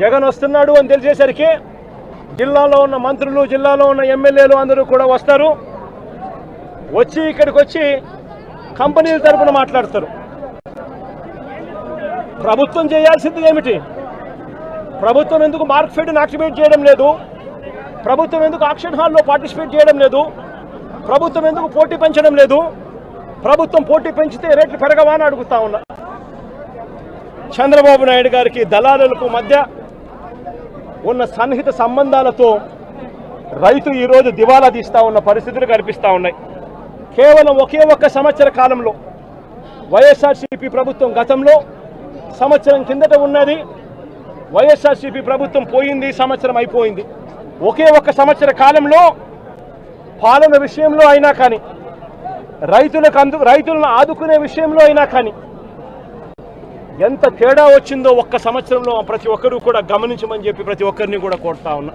జగన్ వస్తున్నాడు అని తెలిసేసరికి జిల్లాలో ఉన్న మంత్రులు జిల్లాలో ఉన్న ఎమ్మెల్యేలు అందరూ కూడా వస్తారు. వచ్చి ఇక్కడికి వచ్చి కంపెనీల తరపున మాట్లాడతారు. ప్రభుత్వం చేయాల్సింది ఏమిటి? ప్రభుత్వం ఎందుకు మార్క్ ఫీడ్ని యాక్టివేట్ చేయడం లేదు? ప్రభుత్వం ఎందుకు ఆక్షన్ హాల్లో పార్టిసిపేట్ చేయడం లేదు? ప్రభుత్వం ఎందుకు పోటీ పెంచడం లేదు? ప్రభుత్వం పోటీ పెంచితే రేట్లు పెరగవా అని అడుగుతా ఉన్నా. చంద్రబాబు నాయుడు గారికి దళారులకు మధ్య ఉన్న సన్నిహిత సంబంధాలతో రైతు ఈరోజు దివాలా తీస్తా ఉన్న పరిస్థితులు కనిపిస్తా ఉన్నాయి. కేవలం ఒకే ఒక్క సంవత్సర కాలంలో వైఎస్ఆర్సీపీ ప్రభుత్వం గతంలో సంవత్సరం కిందట ఉన్నది. వైఎస్ఆర్సీపీ ప్రభుత్వం పోయింది సంవత్సరం అయిపోయింది. ఒకే ఒక్క సంవత్సర కాలంలో పాలన విషయంలో అయినా కానీ రైతులకు అందు రైతులను ఆదుకునే విషయంలో అయినా కానీ ఎంత తేడా వచ్చిందో ఒక్క సంవత్సరంలో ప్రతి ఒక్కరూ కూడా గమనించమని చెప్పి ప్రతి ఒక్కరిని కూడా కోరుతా ఉన్నా.